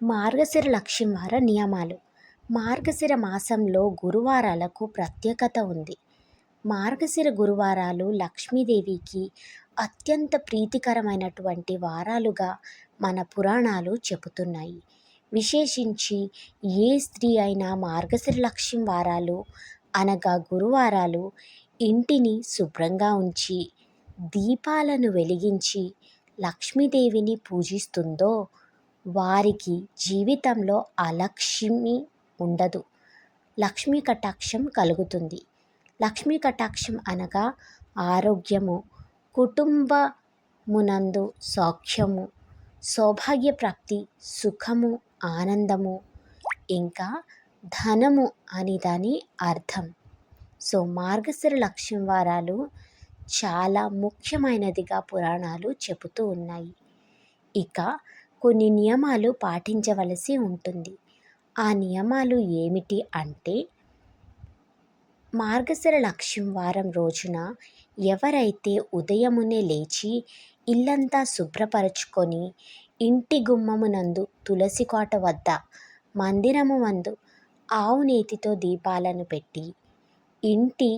మార్గశిర లక్ష్మీవార నియమాలు. మార్గశిర మాసంలో గురువారాలకు ప్రత్యేకత ఉంది. మార్గశిర గురువారాలు లక్ష్మీదేవికి అత్యంత ప్రీతికరమైనటువంటి వారాలుగా మన పురాణాలు చెబుతున్నాయి. విశేషించి ఏ స్త్రీ అయినా మార్గశిర లక్ష్మి వారాలు అనగా గురువారాలు ఇంటిని శుభ్రంగా ఉంచి దీపాలను వెలిగించి లక్ష్మీదేవిని పూజిస్తుందో వారికి జీవితంలో అలక్ష్మి ఉండదు. లక్ష్మీ కటాక్షం కలుగుతుంది. లక్ష్మీ కటాక్షం అనగా ఆరోగ్యము కుటుంబమునందు సౌఖ్యము సౌభాగ్య ప్రాప్తి సుఖము ఆనందము ఇంకా ధనము అని దాని అర్థం. సో మార్గశిర లక్ష్యం వారాలు చాలా ముఖ్యమైనదిగా పురాణాలు చెబుతూ ఉన్నాయి. ఇక కొన్ని నియమాలు పాటించవలసి ఉంటుంది. ఆ నియమాలు ఏమిటి అంటే మార్గశిర లక్ష్యం వారం రోజున ఎవరైతే ఉదయమునే లేచి ఇల్లంతా శుభ్రపరచుకొని ఇంటి గుమ్మమునందు తులసి కోట వద్ద మందిరము వందు ఆవు నేతితో దీపాలను పెట్టి ఇంటి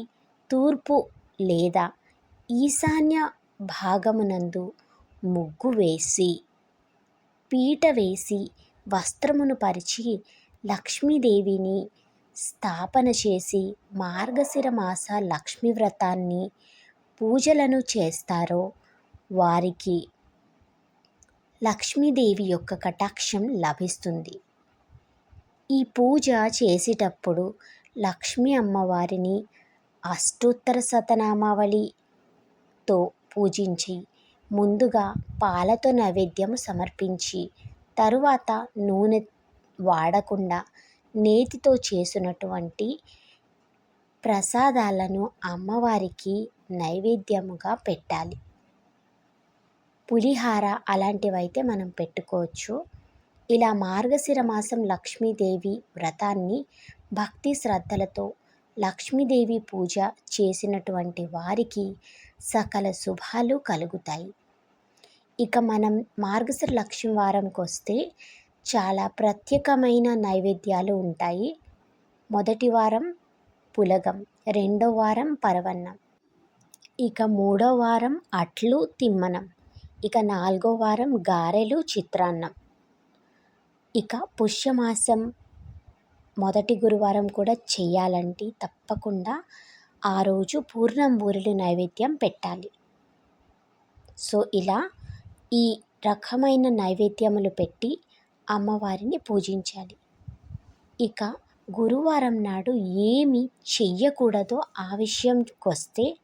తూర్పు లేదా ఈశాన్య భాగమునందు ముగ్గు వేసి పీట వేసి వస్త్రమును పరిచి లక్ష్మీదేవిని స్థాపన చేసి మార్గశిర మాస లక్ష్మీ వ్రతాన్ని పూజలను చేస్తారో వారికి లక్ష్మీదేవి యొక్క కటాక్షం లభిస్తుంది. ఈ పూజ చేసేటప్పుడు లక్ష్మీ అమ్మవారిని అష్టోత్తర శతనామావళితో పూజించి ముందుగా పాలతో నైవేద్యం సమర్పించి తరువాత నూనె వాడకుండా నేతితో చేసినటువంటి ప్రసాదాలను అమ్మవారికి నైవేద్యముగా పెట్టాలి. పులిహార అలాంటివైతే మనం పెట్టుకోవచ్చు. ఇలా మార్గశిర మాసం లక్ష్మీదేవి వ్రతాన్ని భక్తి శ్రద్ధలతో లక్ష్మీదేవి పూజ చేసినటువంటి వారికి సకల శుభాలు కలుగుతాయి. ఇక మనం మార్గశిర లక్ష్యం వారంకి వస్తే చాలా ప్రత్యేకమైన నైవేద్యాలు ఉంటాయి. మొదటి వారం పులగం రెండో వారం పరవన్నం ఇక మూడో వారం అట్లు తిమ్మనం ఇక నాలుగో వారం గారెలు చిత్రాన్నం ఇక పుష్యమాసం. మొదటి గురువారం కూడా చేయాలంటే తప్పకుండా ఆ రోజు పూర్ణం బూరెలు నైవేద్యం పెట్టాలి. సో ఇలా ఈ రకమైన నైవేద్యములు పెట్టి అమ్మవారిని పూజించాలి. ఇక గురువారం నాడు ఏమి చెయ్యకూడదో ఆ విషయంకొస్తే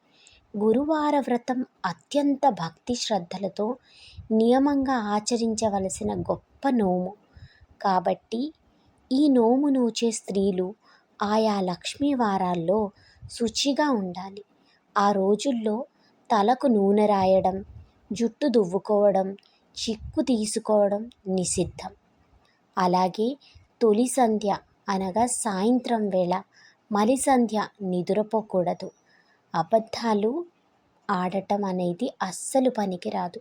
గురువార వ్రతం అత్యంత భక్తి శ్రద్ధలతో నియమంగా ఆచరించవలసిన గొప్ప నోము. కాబట్టి ఈ నోము నూచే స్త్రీలు ఆయా లక్ష్మీ వారాల్లో శుచిగా ఉండాలి. ఆ రోజుల్లో తలకు నూనె రాయడం జుట్టు దువ్వుకోవడం చిక్కు తీసుకోవడం నిషిద్ధం. అలాగే తొలి సంధ్య అనగా సాయంత్రం వేళ మలి సంధ్య నిద్రపోకూడదు. అబద్ధాలు ఆడటం అనేది అస్సలు పనికిరాదు.